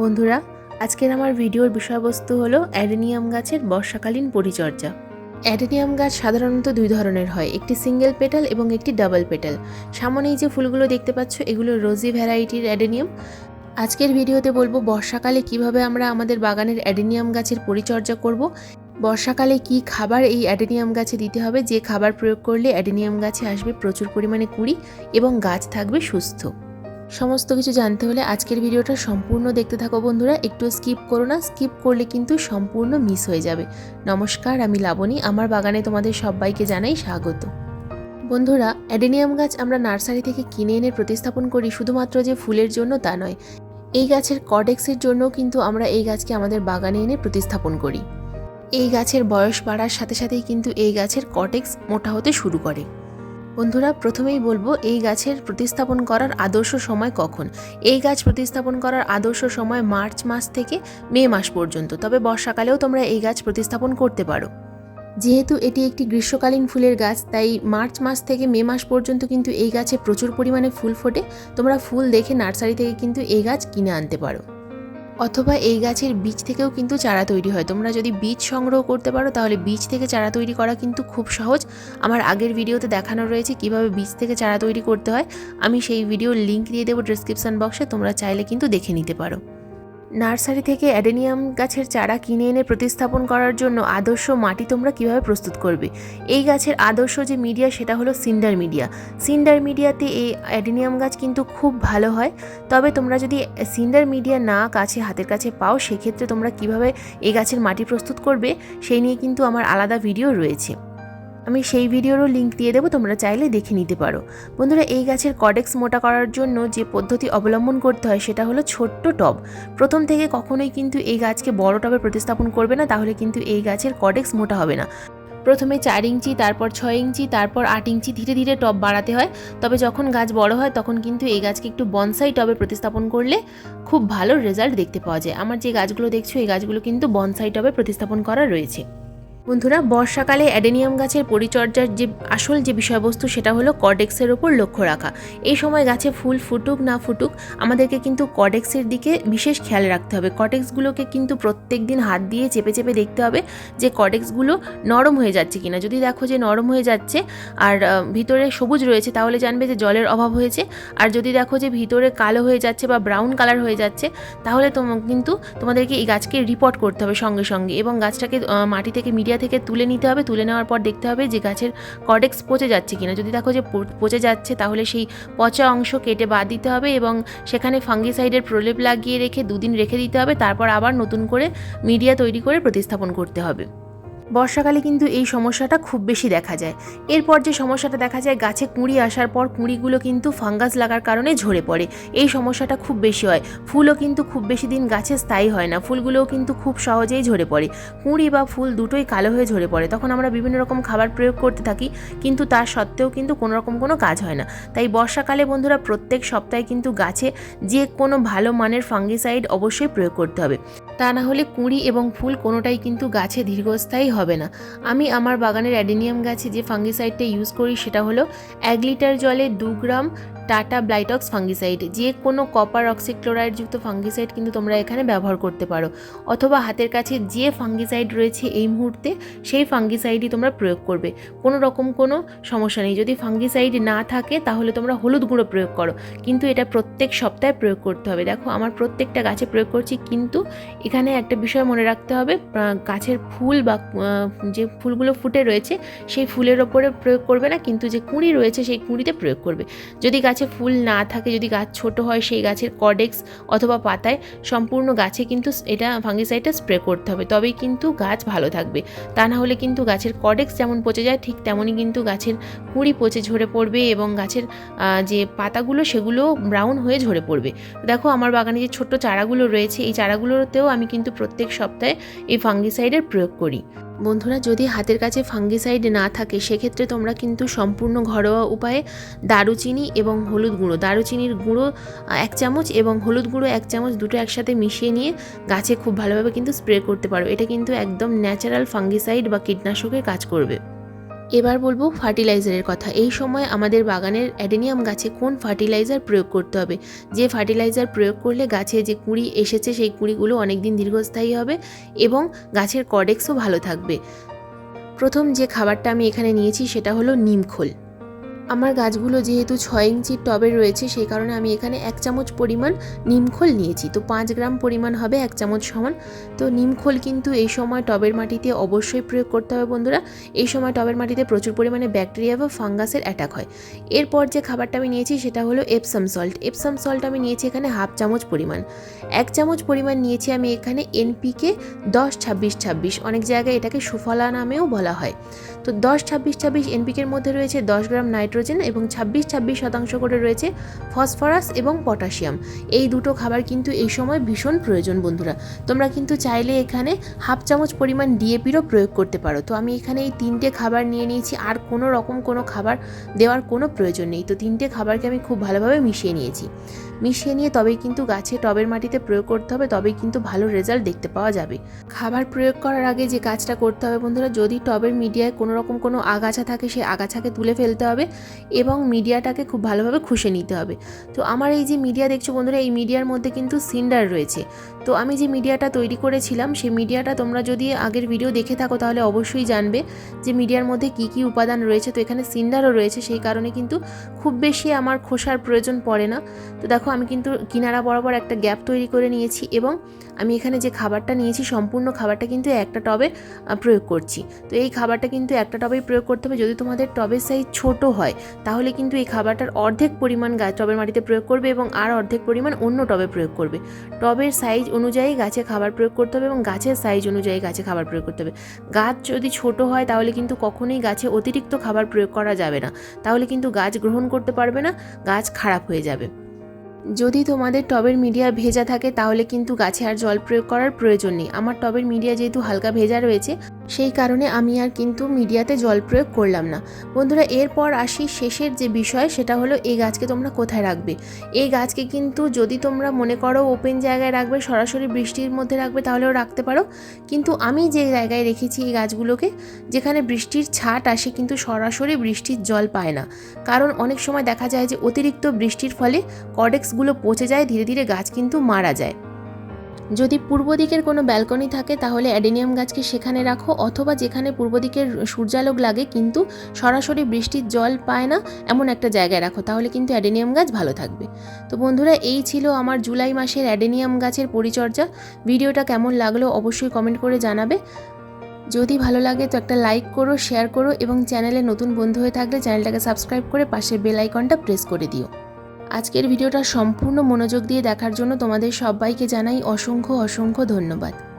বন্ধুরা, আজকের আমার ভিডিওর বিষয়বস্তু হলো অ্যাডেনিয়াম গাছের বর্ষাকালীন পরিচর্যা। অ্যাডেনিয়াম গাছ সাধারণত দুই ধরনের হয়, একটি সিঙ্গেল পেটাল এবং একটি ডাবল পেটাল। সামনে এই যে ফুলগুলো দেখতে পাচ্ছ, এগুলো রোজি ভ্যারাইটির অ্যাডেনিয়াম। আজকের ভিডিওতে বলব বর্ষাকালে কীভাবে আমরা আমাদের বাগানের অ্যাডেনিয়াম গাছের পরিচর্যা করব, বর্ষাকালে কি খাবার এই অ্যাডেনিয়াম গাছে দিতে হবে, যে খাবার প্রয়োগ করলে অ্যাডেনিয়াম গাছে আসবে প্রচুর পরিমাণে কুড়ি এবং গাছ থাকবে সুস্থ। সমস্ত কিছু জানতে হলে আজকের ভিডিওটা সম্পূর্ণ দেখতে থাকো বন্ধুরা। একটু স্কিপ করো না স্কিপ করলে কিন্তু সম্পূর্ণ মিস হয়ে যাবে। নমস্কার, আমি লাবণী, আমার বাগানে তোমাদের সবাইকে জানাই স্বাগত। বন্ধুরা, অ্যাডেনিয়াম গাছ আমরা নার্সারি থেকে কিনে এনে প্রতিস্থাপন করি শুধুমাত্র যে ফুলের জন্য তা নয়। এই গাছের কডেক্সের জন্য কিন্তু আমরা এই গাছকে আমাদের বাগানে এনে প্রতিস্থাপন করি। এই গাছের বয়স বাড়ার সাথে সাথেই কিন্তু এই গাছের কটেক্স মোটা হতে শুরু করে। বন্ধুরা, প্রথমেই বলব, এই গাছের প্রতিস্থাপন করার আদর্শ সময় কখন? এই গাছ প্রতিস্থাপন করার আদর্শ সময় মার্চ মাস থেকে মে মাস পর্যন্ত। তবে বর্ষাকালেও তোমরা এই গাছ প্রতিস্থাপন করতে পারো। যেহেতু এটি একটি গ্রীষ্মকালীন ফুলের গাছ, তাই মার্চ মাস থেকে মে মাস পর্যন্ত কিন্তু এই গাছে প্রচুর পরিমাণে ফুল ফোটে। তোমরা ফুল দেখে নার্সারি থেকে কিন্তু এই গাছ কিনে আনতে পারো। অথবা এই গাছের বীজ থেকেও কিন্তু চারা তৈরি হয়। তোমরা যদি বীজ সংগ্রহ করতে পারো, তাহলে বীজ থেকে চারা তৈরি করা কিন্তু খুব সহজ। আমার আগের ভিডিওতে দেখানো রয়েছে কীভাবে বীজ থেকে চারা তৈরি করতে হয়। আমি সেই ভিডিওর লিঙ্ক দিয়ে দেবো ডিসক্রিপশান বক্সে তোমরা চাইলে কিন্তু দেখে নিতে পারো। নার্সারি থেকে অ্যাডেনিয়াম গাছের চারা কিনে এনে প্রতিস্থাপন করার জন্য আদর্শ মাটি তোমরা কীভাবে প্রস্তুত করবে? এই গাছের আদর্শ যে মিডিয়া, সেটা হলো সিন্ডার মিডিয়া। সিন্ডার মিডিয়াতে এই অ্যাডেনিয়াম গাছ কিন্তু খুব ভালো হয়। তবে তোমরা যদি সিন্ডার মিডিয়া না কাছে, হাতের কাছে পাও, সেক্ষেত্রে তোমরা কীভাবে এই গাছের মাটি প্রস্তুত করবে, সেই নিয়ে কিন্তু আমার আলাদা ভিডিও রয়েছে। আমি সেই ভিডিওরও লিঙ্ক দিয়ে দেবো, তোমরা চাইলে দেখে নিতে পারো। বন্ধুরা, এই গাছের কডেক্স মোটা করার জন্য যে পদ্ধতি অবলম্বন করতে হয়, সেটা হলো ছোট্ট টব। প্রথম থেকে কখনোই কিন্তু এই গাছকে বড় টবে প্রতিস্থাপন করবে না, তাহলে কিন্তু এই গাছের কডেক্স মোটা হবে না। প্রথমে চার ইঞ্চি, তারপর ছয় ইঞ্চি, তারপর আট ইঞ্চি ধীরে ধীরে টব বাড়াতে হয়। তবে যখন গাছ বড় হয়, তখন কিন্তু এই গাছকে একটু বনসাই টবে প্রতিস্থাপন করলে খুব ভালো রেজাল্ট দেখতে পাওয়া যায়। আমার যে গাছগুলো দেখছ, এই গাছগুলো কিন্তু বনসাই টবে প্রতিস্থাপন করা রয়েছে। বন্ধুরা, বর্ষাকালে অ্যাডেনিয়াম গাছের পরিচর্যার যে আসল যে বিষয়বস্তু সেটা হলো কডেক্সের ওপর লক্ষ্য রাখা। এই সময় গাছে ফুল ফুটুক না ফুটুক, আমাদেরকে কিন্তু কডেক্সের দিকে বিশেষ খেয়াল রাখতে হবে। কডেক্সগুলোকে কিন্তু প্রত্যেক দিন হাত দিয়ে চেপে চেপে দেখতে হবে যে কডেক্সগুলো নরম হয়ে যাচ্ছে কিনা। যদি দেখো যে নরম হয়ে যাচ্ছে আর ভিতরে সবুজ রয়েছে, তাহলে জানবে যে জলের অভাব হয়েছে। আর যদি দেখো যে ভিতরে কালো হয়ে যাচ্ছে বা ব্রাউন কালার হয়ে যাচ্ছে, তাহলে কিন্তু তোমাদেরকে এই গাছকে রিপোর্ট করতে হবে সঙ্গে সঙ্গে। এবং গাছটাকে মাটি থেকে মিডিয়া থেকে তুলে নিতে হবে, তুলে নেওয়ার পর দেখতে হবে যে গাছের কডেক্স পচে যাচ্ছে কিনা। যদি দেখো যে পচে যাচ্ছে, তাহলে সেই পচা অংশ কেটে বাদ দিতে হবে এবং সেখানে ফাঙ্গিসাইডের প্রলেপ লাগিয়ে রেখে দুদিন রেখে দিতে হবে, তারপর আবার নতুন করে মিডিয়া তৈরি করে প্রতিস্থাপন করতে হবে। বর্ষাকালে কিন্তু এই সমস্যাটা খুব বেশি দেখা যায়। এরপর যে সমস্যাটা দেখা যায়, গাছে কুঁড়ি আসার পর কুঁড়িগুলো কিন্তু ফাঙ্গাস লাগার কারণে ঝরে পড়ে। এই সমস্যাটা খুব বেশি হয়। ফুলও কিন্তু খুব বেশি দিন গাছে স্থায়ী হয় না। ফুলগুলোও কিন্তু খুব সহজেই ঝরে পড়ে। কুঁড়ি বা ফুল দুটোই কালো হয়ে ঝরে পড়ে। তখন আমরা বিভিন্ন রকম খাবার প্রয়োগ করতে থাকি, কিন্তু তার সত্ত্বেও কিন্তু কোনো রকম কোনো কাজ হয় না। তাই বর্ষাকালে বন্ধুরা প্রত্যেক সপ্তাহে কিন্তু গাছে যে কোনো ভালো মানের ফাঙ্গিসাইড অবশ্যই প্রয়োগ করতে হবে। তা না হলে কুঁড়ি এবং ফুল কোনোটাই কিন্তু গাছে দীর্ঘস্থায়ী হবে না। আমি আমার বাগানের অ্যাডেনিয়াম গাছে যে ফাঙ্গিসাইডটা ইউজ করি সেটা হলো এক লিটার জলে দু গ্রাম টাটা ব্লাইটক্স ফাঙ্গিসাইড, যে কোনো কপার অক্সিক্লোরাইডযুক্ত ফাঙ্গিসাইড কিন্তু তোমরা এখানে ব্যবহার করতে পারো। অথবা হাতের কাছে যে ফাঙ্গিসাইড রয়েছে এই মুহূর্তে, সেই ফাঙ্গিসাইডই তোমরা প্রয়োগ করবে। কোনো রকম কোনো সমস্যা নেই। যদি ফাঙ্গিসাইড না থাকে, তাহলে তোমরা হলুদ গুঁড়ো প্রয়োগ করো। কিন্তু এটা প্রত্যেক সপ্তাহে প্রয়োগ করতে হবে। দেখো, আমার প্রত্যেকটা গাছে প্রয়োগ করছি, কিন্তু এখানে একটা বিষয় মনে রাখতে হবে। গাছের ফুল বা যে ফুলগুলো ফুটে রয়েছে, সেই ফুলের ওপরে প্রয়োগ করবে না, কিন্তু যে কুঁড়ি রয়েছে, সেই কুঁড়িতে প্রয়োগ করবে। যদি গাছে ফুল না থাকে, যদি গাছ ছোট হয়, সেই গাছের কডেক্স অথবা পাতায় সম্পূর্ণ গাছে কিন্তু এটা ফাঙ্গিসাইডটা স্প্রে করতে হবে। তবেই কিন্তু গাছ ভালো থাকবে। তা না হলে কিন্তু গাছের কডেক্স যেমন পচে যায়, ঠিক তেমনই কিন্তু গাছের কুঁড়ি পচে ঝরে পড়বে এবং গাছের যে পাতাগুলো সেগুলো ব্রাউন হয়ে ঝরে পড়বে। দেখো আমার বাগানে যে ছোট্ট চারাগুলো রয়েছে, এই চারাগুলোতেও আমি কিন্তু প্রত্যেক সপ্তাহে এই ফাঙ্গিসাইডের প্রয়োগ করি। বন্ধুরা, যদি হাতের কাছে ফাঙ্গিসাইড না থাকে, সেক্ষেত্রে তোমরা কিন্তু সম্পূর্ণ ঘরোয়া উপায়ে দারুচিনি এবং হলুদ গুঁড়ো। দারুচিনির গুঁড়ো এক চামচ এবং হলুদ গুঁড়ো এক চামচ দুটো একসাথে মিশিয়ে নিয়ে গাছে খুব ভালোভাবে কিন্তু স্প্রে করতে পারো। এটা কিন্তু একদম ন্যাচারাল ফাঙ্গিসাইড বা কীটনাশকের কাজ করবে। এবার বলব ফার্টিলাইজারের কথা। এই সময় আমাদের বাগানের অ্যাডেনিয়াম গাছে কোন ফার্টিলাইজার প্রয়োগ করতে হবে? যে ফার্টিলাইজার প্রয়োগ করলে গাছে যে কুঁড়ি এসেছে, সেই কুঁড়িগুলো অনেক দিন দীর্ঘস্থায়ী হবে এবং গাছের কডেক্সও ভালো থাকবে। প্রথম যে খাবারটা আমি এখানে নিয়েছি সেটা হলো নিমখোল আমার গাছগুলো যেহেতু ছয় ইঞ্চির টবে রয়েছে, সেই কারণে আমি এখানে এক চামচ পরিমাণ নিমখোল নিয়েছি। তো পাঁচ গ্রাম পরিমাণ হবে এক চামচ সমান। তো নিমখোল কিন্তু এই সময় টবের মাটিতে অবশ্যই প্রয়োগ করতে হবে বন্ধুরা। এই সময় টবের মাটিতে প্রচুর পরিমাণে ব্যাকটেরিয়া বা ফাঙ্গাসের অ্যাটাক হয়। এরপর যে খাবারটা আমি নিয়েছি, সেটা হলো এপসাম সল্ট এপসাম সল্ট আমি নিয়েছি এখানে হাফ চামচ পরিমাণ। এক চামচ পরিমাণ নিয়েছি আমি এখানে এনপিকে দশ ছাব্বিশ ছাব্বিশ। অনেক জায়গায় এটাকে সুফলা নামেও বলা হয়। তো দশ ছাব্বিশ ছাব্বিশ এনপিকের মধ্যে রয়েছে দশ গ্রাম নাইট্রোজেন এবং ছাব্বিশ ছাব্বিশ শতাংশ করে রয়েছে ফসফরাস এবং পটাশিয়াম। এই দুটো খাবার কিন্তু এই সময় ভীষণ প্রয়োজন বন্ধুরা। তোমরা কিন্তু চাইলে এখানে হাফ চামচ পরিমাণ ডিএপিরও প্রয়োগ করতে পারো। তো আমি এখানে এই তিনটে খাবার নিয়ে নিয়েছি, আর কোনো রকম কোনো খাবার দেওয়ার কোনো প্রয়োজন নেই। তো তিনটে খাবারকে আমি খুব ভালোভাবে মিশিয়ে নিয়েছি। মিশিয়ে নিয়ে তবেই কিন্তু গাছে টবের মাটিতে প্রয়োগ করতে হবে, তবেই কিন্তু ভালো রেজাল্ট দেখতে পাওয়া যাবে। খাবার প্রয়োগ করার আগে যে কাজটা করতে হবে বন্ধুরা, যদি টবের মিডিয়ায় কোনো রকম কোনো আগাছা থাকে, সেই আগাছাকে তুলে ফেলতে হবে এবং মিডিয়াটাকে খুব ভালোভাবে খুশে নিতে হবে। তো আমার এই যে মিডিয়া দেখছ বন্ধুরা, এই মিডিয়ার মধ্যে কিন্তু সিন্ডার রয়েছে। তো আমি যে মিডিয়াটা তৈরি করেছিলাম, সেই মিডিয়াটা তোমরা যদি আগের ভিডিও দেখে থাকো, তাহলে অবশ্যই জানবে যে মিডিয়ার মধ্যে কী কী উপাদান রয়েছে। তো এখানে সিন্ডারও রয়েছে, সেই কারণে কিন্তু খুব বেশি আমার খোসার প্রয়োজন পড়ে না। তো দেখো আমি কিন্তু কিনারা বরাবর একটা গ্যাপ তৈরি করে নিয়েছি এবং আমি এখানে যে খাবারটা নিয়েছি, সম্পূর্ণ খাবারটা কিন্তু একটা টবে প্রয়োগ করছি। তো এই খাবারটা কিন্তু একটা টবেই প্রয়োগ করতে হবে। যদি তোমাদের টবের সাইজ ছোট হয়, তাহলে কিন্তু এই খাবারটার অর্ধেক পরিমাণ গাছ টবের মাটিতে প্রয়োগ করবে এবং আর অর্ধেক পরিমাণ অন্য টবে প্রয়োগ করবে। টবের সাইজ অনুযায়ী গাছে খাবার প্রয়োগ করতে হবে এবং গাছের সাইজ অনুযায়ী গাছে খাবার প্রয়োগ করতে হবে। গাছ যদি ছোট হয়, তাহলে কিন্তু কখনোই গাছে অতিরিক্ত খাবার প্রয়োগ করা যাবে না। তাহলে কিন্তু গাছ গ্রহণ করতে পারবে না, গাছ খারাপ হয়ে যাবে। যদি তোমাদের টবের মিডিয়া ভেজা থাকে তাহলে কিন্তু গাছে আর জল প্রয়োগ করার প্রয়োজন নেই। আমার টবের মিডিয়া যেহেতু হালকা ভেজা রয়েছে সেই কারণে আমি আর কিন্তু মিডিয়াতে জল প্রয়োগ করলাম না। বন্ধুরা, এরপর আসি শেষের যে বিষয়, সেটা হলো এই গাছকে তোমরা কোথায় রাখবে? এই গাছকে কিন্তু যদি তোমরা মনে করো ওপেন জায়গায় রাখবে, সরাসরি বৃষ্টির মধ্যে রাখবে, তাহলেও রাখতে পারো। কিন্তু আমি যে জায়গায় রেখেছি এই গাছগুলোকে, যেখানে বৃষ্টির ছাট আসে, কিন্তু সরাসরি বৃষ্টির জল পায় না। কারণ অনেক সময় দেখা যায় যে অতিরিক্ত বৃষ্টির ফলে কডেক্সগুলো পচে যায়, ধীরে ধীরে গাছ কিন্তু মারা যায়। যদি পূর্ব দিকের কোনো ব্যালকনি থাকে, তাহলে অ্যাডেনিয়াম গাছকে সেখানে রাখো অথবা যেখানে পূর্ব দিকের সূর্যালোক লাগে, কিন্তু সরাসরি বৃষ্টির জল পায় না, এমন একটা জায়গায় রাখো, তাহলে কিন্তু অ্যাডেনিয়াম গাছ ভালো থাকবে। তো বন্ধুরা, এই ছিল আমার জুলাই মাসের অ্যাডেনিয়াম গাছের পরিচর্যা। ভিডিওটা কেমন লাগল অবশ্যই কমেন্ট করে জানাবে। যদি ভালো লাগে তো একটা লাইক করো, শেয়ার করো এবং চ্যানেলে নতুন বন্ধু হয়ে থাকলে চ্যানেলটাকে সাবস্ক্রাইব করে পাশের বেল আইকনটা প্রেস করে দিও। আজকের ভিডিওটা সম্পূর্ণ মনোযোগ দিয়ে দেখার জন্য তোমাদের সবাইকে জানাই অসংখ্য অসংখ্য ধন্যবাদ।